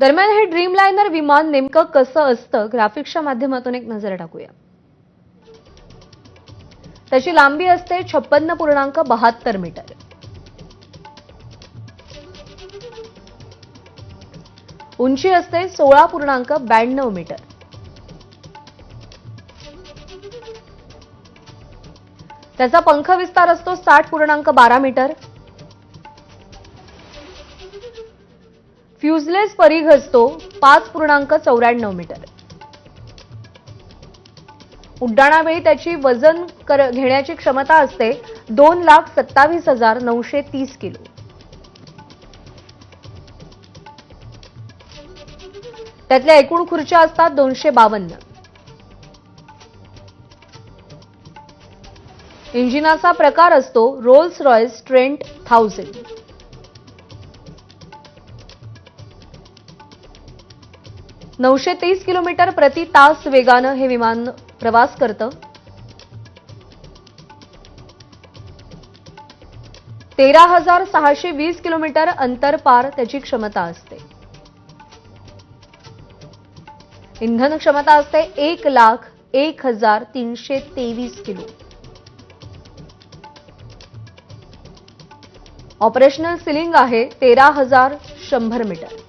दरम्यान हे ड्रीमलायनर विमान नेमकं कसं असतं? ग्राफिक्सच्या माध्यमातून एक नजर टाकूया. त्याची लांबी असते छप्पन्न पूर्णांक बहात्तर मीटर. उंची असते सोळा पूर्णांक ब्याण्णव मीटर. त्याचा पंख विस्तार असतो साठ पूर्णांक बारा मीटर. फ्युजलेस परीघ असतो पाच पूर्णांक चौऱ्याण्णव मीटर. उड्डाणावेळी त्याची वजन कर- घेण्याची क्षमता असते दोन लाख सत्तावीस हजार नऊशे तीस किलो. त्यातल्या एकूण खुर्च्या असतात दोनशे बावन्न. इंजिनाचा प्रकार असतो रोल्स रॉयस ट्रेंट थाउजंड. नऊशे तीस किलोमीटर प्रति तास वेगानं हे विमान प्रवास करतं. तेरा हजार सहाशे वीस किलोमीटर अंतर पार त्याची क्षमता असते. इंधन क्षमता असते एक लाख एक हजार तीनशे तेवीस किलो. ऑपरेशनल सिलिंग आहे तेरा हजार शंभर मीटर.